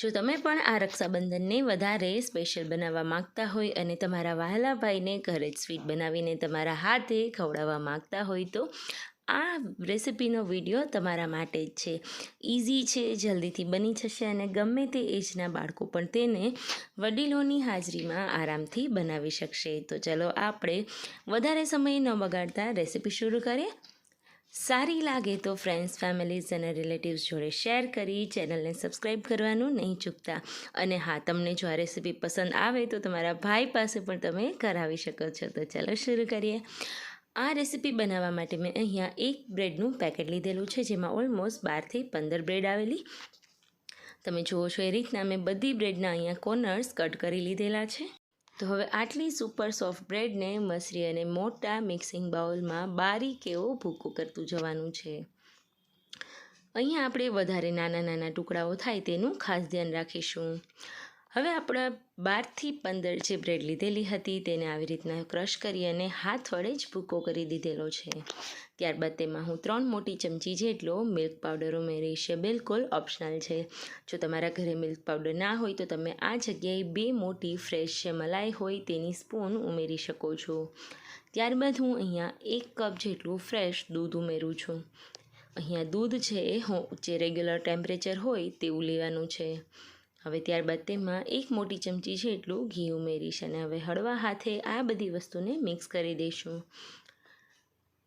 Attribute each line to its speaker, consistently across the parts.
Speaker 1: જો તમે પણ આ રક્ષાબંધનને વધારે સ્પેશિયલ બનાવવા માંગતા હોય અને તમારા વહાલા ભાઈને ઘરે જ સ્વીટ બનાવીને તમારા હાથે ખવડાવવા માંગતા હોય તો આ રેસિપીનો વીડિયો તમારા માટે જ છે. ઇઝી છે, જલ્દીથી બની જશે અને ગમે તે એજના બાળકો પણ તેને વડીલોની હાજરીમાં આરામથી બનાવી શકશે. તો ચલો આપણે વધારે સમય ન બગાડતા રેસિપી શરૂ કરીએ. સારી લાગે તો ફ્રેન્ડ્સ ફેમિલીઝ અને રિલેટિવ્સ જોડે શેર કરી ચેનલને સબસ્ક્રાઈબ કરવાનું નહીં ચૂકતા. અને હા, તમને જો આ રેસીપી પસંદ આવે તો તમારા ભાઈ પાસે પણ તમે કરાવી શકો છો. તો ચાલો શરૂ કરીએ. આ રેસીપી બનાવવા માટે મેં અહીંયા એક બ્રેડનું પેકેટ લીધેલું છે, જેમાં ઓલમોસ્ટ બારથી પંદર બ્રેડ આવેલી. તમે જુઓ છો એ રીતના મેં બધી બ્રેડના અહીંયા કોર્નર્સ કટ કરી લીધેલા છે. તો હવે આટલી સુપર સોફ્ટ બ્રેડને મસરી અને મોટા મિક્સિંગ બાઉલમાં બારીક એવો ભૂકો કરતું જવાનું છે. અહીંયા આપણે વધારે નાના નાના ટુકડાઓ થાય તેનું ખાસ ધ્યાન રાખીશું. હવે આપણા બારથી પંદર જે બ્રેડ લીધેલી હતી તેને આવી રીતના ક્રશ કરી અને હાથ વડે જ ભૂકો કરી દીધેલો છે. ત્યારબાદ તેમાં હું ત્રણ મોટી ચમચી જેટલો મિલ્ક પાવડર ઉમેરીશ બિલકુલ ઓપ્શનલ છે. જો તમારા ઘરે મિલ્ક પાવડર ના હોય તો તમે આ જગ્યાએ બે મોટી ફ્રેશ જે મલાઈ હોય તેની સ્પૂન ઉમેરી શકો છો. ત્યારબાદ હું અહીંયા એક કપ જેટલું ફ્રેશ દૂધ ઉમેરું છું. અહીંયા દૂધ છે હું જે રેગ્યુલર ટેમ્પરેચર હોય તેવું લેવાનું છે. હવે ત્યારબાદ તેમાં એક મોટી ચમચી જેટલું ઘી ઉમેરીશ અને હવે હળવા હાથે આ બધી વસ્તુને મિક્સ કરી દઈશું.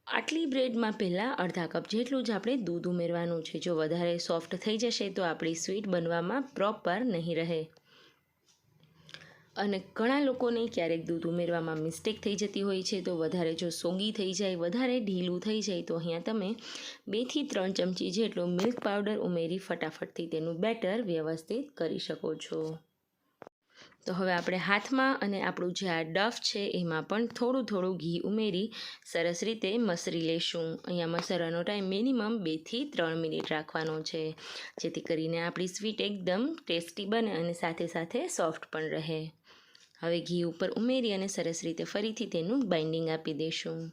Speaker 1: આટલી બ્રેડમાં પહેલાં અડધા કપ જેટલું જ આપણે દૂધ ઉમેરવાનું છે. જો વધારે સોફ્ટ થઈ જશે તો આપણી સ્વીટ બનવામાં પ્રોપર નહીં રહે. અને ઘણા લોકોને ક્યારેક દૂધ ઉમેરવામાં મિસ્ટેક થઈ જતી હોય છે, તો વધારે જો સોગી થઈ જાય, વધારે ઢીલું થઈ જાય, તો અહીંયા તમે બેથી ત્રણ ચમચી જેટલો મિલ્ક પાવડર ઉમેરી ફટાફટથી તેનું બેટર વ્યવસ્થિત કરી શકો છો. તો હવે આપણે હાથમાં અને આપણું જે આ ડફ છે, એમાં પણ થોડું થોડું ઘી ઉમેરી સરસ રીતે મસરી લેશું. અહીંયા મસરવાનો ટાઈમ મિનિમમ બેથી ત્રણ મિનિટ રાખવાનો છે, જેથી કરીને આપણી સ્વીટ એકદમ ટેસ્ટી બને અને સાથે સાથે સોફ્ટ પણ રહે. હવે ઘી ઉપર ઉમેરી અને સરસ રીતે ફરીથી તેનું બાઇન્ડિંગ આપી દઈશું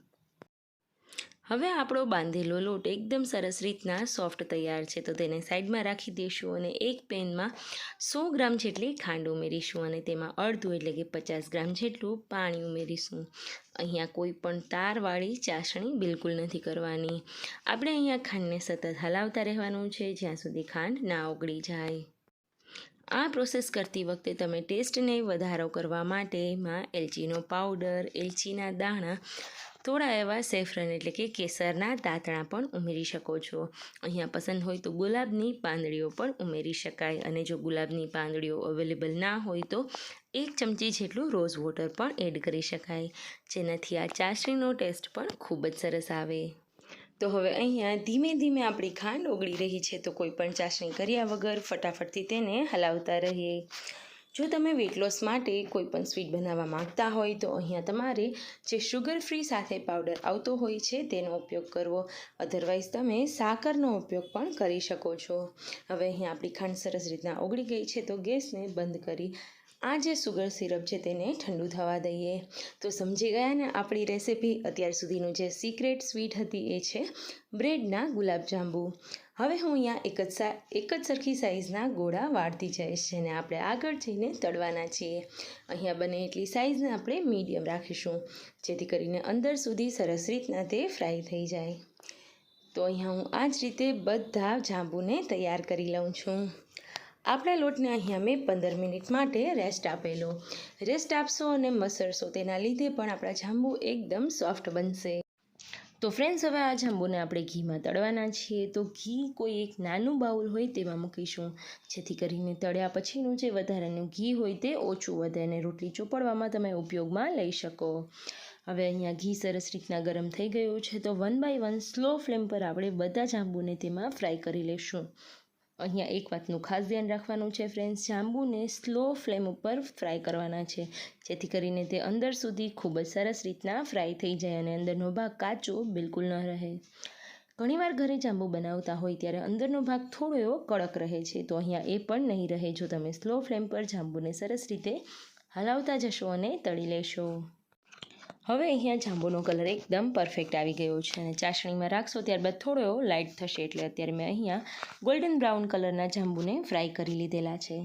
Speaker 1: હવે આપણો બાંધેલો લોટ એકદમ સરસ રીતના સોફ્ટ તૈયાર છે, તો તેને સાઈડમાં રાખી દઈશું અને એક પેનમાં સો ગ્રામ જેટલી ખાંડ ઉમેરીશું અને તેમાં અડધું એટલે કે પચાસ ગ્રામ જેટલું પાણી ઉમેરીશું. અહીંયા કોઈ પણ તારવાળી ચાસણી બિલકુલ નથી કરવાની. આપણે અહીંયા ખાંડને સતત હલાવતા રહેવાનું છે, જ્યાં સુધી ખાંડ ના ઓગળી જાય. આ પ્રોસેસ કરતી વખતે તમે ટેસ્ટને વધારો કરવા માટે એમાં એલચીનો પાવડર, એલચીના દાણા, થોડા એવા સેફરન એટલે કે કેસરના દાંતણા પણ ઉમેરી શકો છો. અહીંયા પસંદ હોય તો ગુલાબની પાંદડીઓ પણ ઉમેરી શકાય અને જો ગુલાબની પાંદડીઓ અવેલેબલ ના હોય તો એક ચમચી જેટલું રોઝ વોટર પણ એડ કરી શકાય. જેનાથી આ ચાસણીનો ટેસ્ટ પણ ખૂબ જ સરસ આવે. તો હવે અહીંયા ધીમે ધીમે આપણી ખાંડ ઓગળી રહી છે તો કોઈ પણ ચાસણી કર્યા વગર ફટાફટથી તેને હલાવતા રહીએ. જો તમે વેટ લોસ માટે કોઈ પણ સ્વીટ બનાવવા માંગતા હોય તો અહીંયા તમારે જે શુગર ફ્રી સાથે પાવડર આવતો હોય છે તેનો ઉપયોગ કરવો. અધરવાઇઝ તમે સાકરનો ઉપયોગ પણ કરી શકો છો. હવે અહીંયા આપણી ખાંડ સરસ રીતના ઓગળી ગઈ છે તો ગેસને બંધ કરી આ જે સુગર સિરપ છે તેને ઠંડુ થવા દઈએ. તો સમજી ગયા ને આપણી રેસિપી અત્યાર સુધીનું જે સિક્રેટ સ્વીટ હતી એ છે બ્રેડના ગુલાબજાંબુ. હવે હું અહીંયા એક જ સા, એક જ સરખી સાઇઝના ગોળા વાળતી જઈશ, જેને આપણે આગળ જઈને તળવાના છીએ. અહીંયા બને એટલી સાઇઝને આપણે મીડિયમ રાખીશું, જેથી કરીને અંદર સુધી સરસ રીતના તે ફ્રાય થઈ જાય. તો અહીંયા હું આ જ રીતે બધા જાંબુને તૈયાર કરી લઉં છું. આપણા લોટને અહીંયા મેં પંદર મિનિટ માટે રેસ્ટ આપેલો. રેસ્ટ આપશો અને મસળશો તેના લીધે પણ આપણા જાંબુ એકદમ સોફ્ટ બનશે. તો ફ્રેન્ડ્સ હવે આ જાંબુને આપણે ઘીમાં તળવાના છીએ. તો ઘી કોઈ એક નાનું બાઉલ હોય તેમાં મૂકીશું. જેથી કરીને તળ્યા પછીનું જે વધારાનું ઘી હોય તે ઓછું વધે અને રોટલી ચોપડવામાં તમે ઉપયોગમાં લઈ શકો. હવે અહીંયા ઘી સરસ રીતના ગરમ થઈ ગયું છે. તો one by one slow flame પર આપણે બધા જાંબુને તેમાં ફ્રાય કરી લઈશું અહીંયા એક વાતનું ખાસ ધ્યાન રાખવાનું છે ફ્રેન્ડ્સ જાંબુને સ્લો ફ્લેમ ઉપર ફ્રાય કરવાના છે. જેથી કરીને તે અંદર સુધી ખૂબ જ સરસ રીતના ફ્રાય થઈ જાય અને અંદરનો ભાગ કાચો બિલકુલ ન રહે. ઘણીવાર ઘરે જાંબુ બનાવતા હોય ત્યારે અંદરનો ભાગ થોડો એવો કડક રહે છે, તો અહીંયા એ પણ નહીં રહે. જો તમે સ્લો ફ્લેમ પર જાંબુને સરસ રીતે હલાવતા જશો અને તળી લેશો. હવે અહીંયા જાંબુનો કલર એકદમ પરફેક્ટ આવી ગયો છે અને ચાસણીમાં રાખશો ત્યારબાદ થોડો એવો લાઇટ થશે એટલે અત્યારે મેં અહીંયા ગોલ્ડન બ્રાઉન કલરના જાંબુને ફ્રાય કરી લીધેલા છે.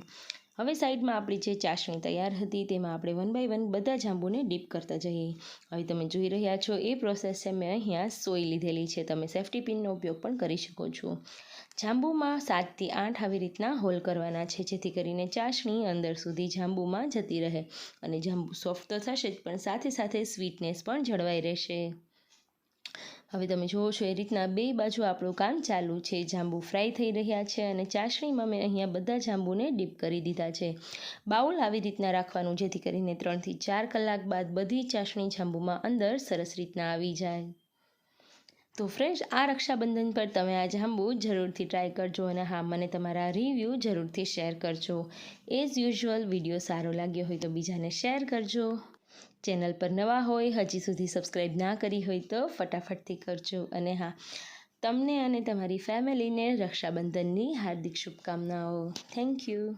Speaker 1: હવે સાઈડમાં આપણી જે ચાસણી તૈયાર હતી તેમાં આપણે વન બાય વન બધા જાંબુને ડીપ કરતા જઈએ. હવે તમે જોઈ રહ્યા છો, એ પ્રોસેસ છે મેં અહીંયા સોઈ લીધેલી છે. તમે સેફ્ટી પિનનો ઉપયોગ પણ કરી શકો છો. જાંબુમાં સાતથી આઠ આવી રીતના હોલ કરવાના છે, જેથી કરીને ચાસણી અંદર સુધી જાંબુમાં જતી રહે અને જાંબુ સોફ્ટ તો થશે જ, પણ સાથે સાથે સ્વીટનેસ પણ જળવાઈ રહેશે. હવે તમે જુઓ છો, એ રીતના બે બાજુ આપણું કામ ચાલુ છે. જાંબુ ફ્રાય થઈ રહ્યા છે અને ચાસણીમાં મેં અહીંયા બધા જાંબુને ડીપ કરી દીધા છે. બાઉલ આવી રીતના રાખવાનું, જેથી કરીને ત્રણથી ચાર કલાક બાદ બધી ચાસણી જાંબુમાં અંદર સરસ રીતના આવી જાય. તો ફ્રેન્ડ્સ, આ રક્ષાબંધન પર તમે આ જાંબુ જરૂરથી ટ્રાય કરજો અને હા, મને તમારા રિવ્યૂ જરૂરથી શેર કરજો. એઝ યુઝ્યુઅલ, વીડિયો સારો લાગ્યો હોય તો બીજાને શેર કરજો. ચેનલ પર નવા હોય, હજી સુધી સબસ્ક્રાઈબ ના કરી હોય તો ફટાફટથી કરજો. અને હા, તમને અને તમારી ફેમિલીને રક્ષાબંધનની હાર્દિક શુભકામનાઓ. Thank you.